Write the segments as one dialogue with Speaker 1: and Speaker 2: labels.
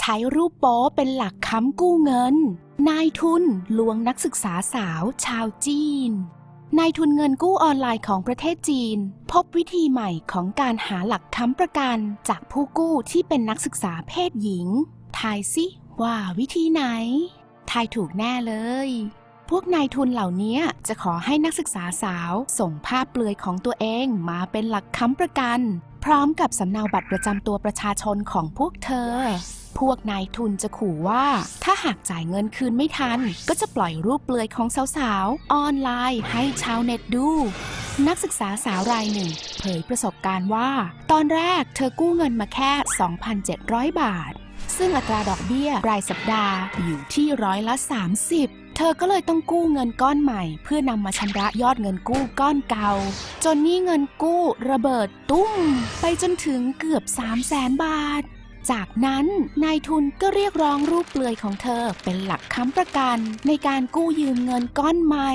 Speaker 1: ใช้รูปโป๊เป็นหลักค้ำกู้เงิน นายทุนลวงนักศึกษาสาวชาวจีน นายทุนเงินกู้ออนไลน์ของประเทศจีน พบวิธีใหม่ของการหาหลักค้ำประกันจากผู้กู้ที่เป็นนักศึกษาเพศหญิง ทายสิว่าวิธีไหน ทายถูกแน่เลย พวกนายทุนเหล่านี้จะขอให้นักศึกษาสาวส่งภาพเปลือยของตัวเองมาเป็นหลักค้ำประกัน พร้อมกับสำเนาบัตรประจำตัวประชาชนของพวกเธอ พวกนายทุนจะขู่ว่า ถ้าหากจ่ายเงินคืนไม่ทัน ก็จะปล่อยรูปเปลือยของสาวๆ ออนไลน์ให้ชาวเน็ตดู นักศึกษาสาวรายหนึ่ง เผยประสบการณ์ว่า ตอนแรกเธอกู้เงินมาแค่ 2,700 บาท ซึ่งอัตราดอกเบี้ยรายสัปดาห์อยู่ที่ร้อยละ 30เธอก็เลยต้องกู้เงินก้อนใหม่ เพื่อนำมาชำระยอดเงินกู้ก้อนเก่า จนนี้เงินกู้ระเบิดตุ้ม ไปจนถึงเกือบ 3 0 0แสนบาท จากนั้นนายทุนก็เรียกร้องรูปเปลือยของเธอเป็นหลักค้ำประกัน ในการกู้ยืมเงินก้อนใหม่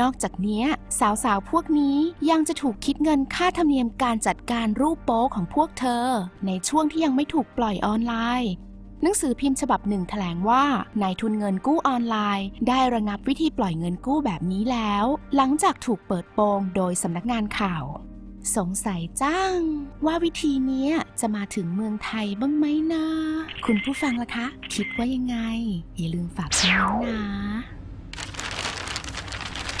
Speaker 1: นอกจากนี้สาวๆ พวกนี้ยังจะถูกคิดเงินค่าธรรมเนียมการจัดการรูปโป๊ของพวกเธอ ในช่วงที่ยังไม่ถูกปล่อยออนไลน์หนังสือพิมพ์ฉบับหนึ่งแถลงว่านายทุนเงินกู้ออนไลน์ ได้ระงับวิธีปล่อยเงินกู้แบบนี้แล้ว หลังจากถูกเปิดโปงโดยสำนักงานข่าว สงสัยจัง ว่าวิธีนี้จะมาถึงเมืองไทยบ้างไหมนะ คุณผู้ฟังล่ะคะ คิดว่ายังไง อย่าลืมฝากคอมเมนต์นะ